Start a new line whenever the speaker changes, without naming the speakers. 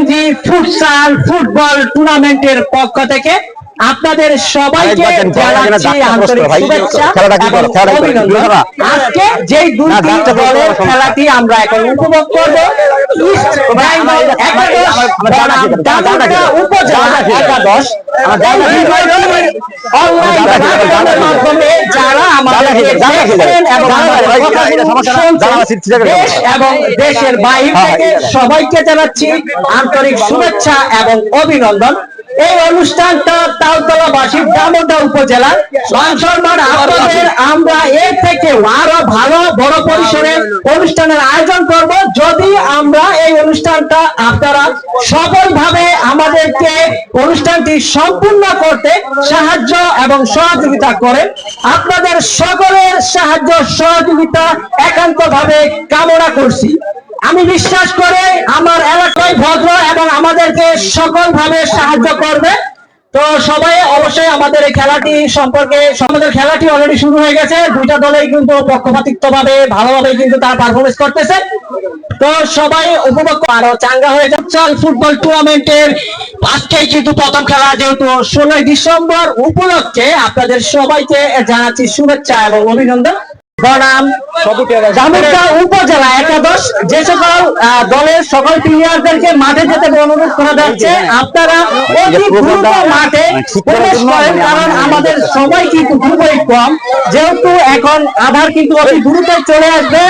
MG futsal football টুর্নামেন্টের পক্ষ থেকে আপনাদের সবাইকে জানাচ্ছি আন্তরিক শুভেচ্ছা? আজকে যেই দুটি দলের খেলাটি আমরা এখন উপভোগ করব। উপজেলা একাদশ। মাধ্যমে এবং দেশের বাইরে থেকে সবাইকে জানাচ্ছি আন্তরিক শুভেচ্ছা এবং অভিনন্দন। এই অনুষ্ঠানটা তালতলাবাসী দামোদা উপজেলা সংসদ আপনাদের আমরা এর থেকে আরও ভালো পরিসরে অনুষ্ঠানের আয়োজন করব। যদি আমরা এই অনুষ্ঠানটা আপনারা সফলভাবে আমাদেরকে অনুষ্ঠানটি সম্পূর্ণ করতে সাহায্য এবং সহযোগিতা করেন, আপনাদের সকলের সাহায্য, সহযোগিতা একান্তভাবে কামনা করছি। আমি বিশ্বাস করে আমার এলাকায় ভদ্র এবং আমাদেরকে সকল ভাবে সাহায্য করবে। আমাদের এই খেলাটি সম্পর্কে, আমাদের খেলাটি অলরেডি শুরু হয়ে গেছে। দুইটা দলেই কিন্তু পক্ষপাতিত্ব ভাবে ভালোভাবে কিন্তু তার পারফরমেন্স করতেছে। তো সবাই উপভোগ। আরও চাঙ্গা হয়ে যাচ্ছে ফুটবল টুর্নামেন্টের আজকে কিন্তু প্রথম খেলা, যেহেতু ষোলোই ডিসেম্বর উপলক্ষে আপনাদের সবাইকে জানাচ্ছি শুভেচ্ছা এবং অভিনন্দন। বনাম। জামুকা উপজেলা একাদশ যে সকল আহ, দলের সকল প্লেয়ারদেরকে মাঠে যেতে অনুরোধ করা যাচ্ছে আপনারা অতি দ্রুত মাঠে প্রবেশ করেন কারণ আমাদের সময় কিন্তু খুবই কম। যেহেতু এখন আধার কিন্তু অতি দ্রুত চলে আসবে